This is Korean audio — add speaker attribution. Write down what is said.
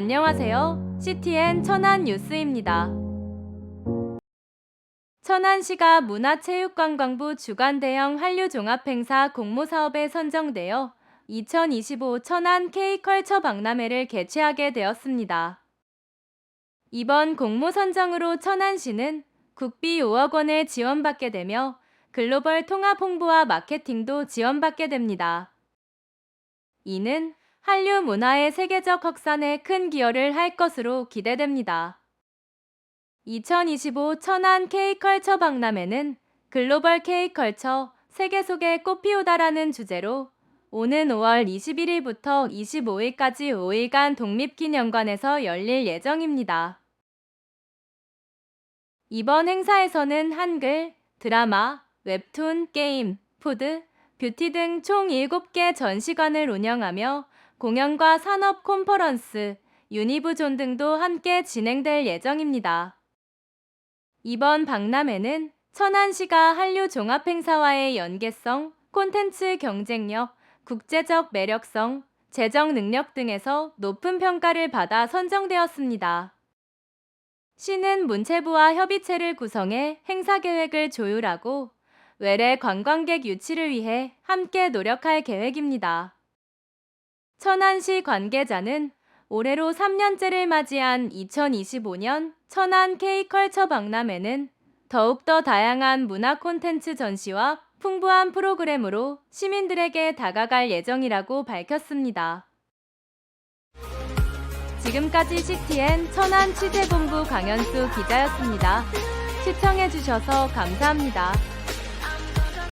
Speaker 1: 안녕하세요. CTN 천안 뉴스입니다. 천안시가 문화체육관광부 주관 대형 한류 종합행사 공모 사업에 선정되어 2025 천안 K컬처 박람회를 개최하게 되었습니다. 이번 공모 선정으로 천안시는 국비 5억 원을 지원받게 되며 글로벌 통합 홍보와 마케팅도 지원받게 됩니다. 이는 한류 문화의 세계적 확산에 큰 기여를 할 것으로 기대됩니다. 2025 천안 K컬처 박람회는 글로벌 K컬처 세계 속에 꽃피우다라는 주제로 오는 5월 21일부터 25일까지 5일간 독립기념관에서 열릴 예정입니다. 이번 행사에서는 한글, 드라마, 웹툰, 게임, 푸드, 뷰티 등 총 7개 전시관을 운영하며 공연과 산업 콘퍼런스, 유니브존 등도 함께 진행될 예정입니다. 이번 박람회는 천안시가 한류 종합행사와의 연계성, 콘텐츠 경쟁력, 국제적 매력성, 재정 능력 등에서 높은 평가를 받아 선정되었습니다. 시는 문체부와 협의체를 구성해 행사 계획을 조율하고 외래 관광객 유치를 위해 함께 노력할 계획입니다. 천안시 관계자는 올해로 3년째를 맞이한 2025년 천안 K컬처 박람회는 더욱더 다양한 문화 콘텐츠 전시와 풍부한 프로그램으로 시민들에게 다가갈 예정이라고 밝혔습니다. 지금까지 CTN 천안 취재본부 강현수 기자였습니다. 시청해주셔서 감사합니다.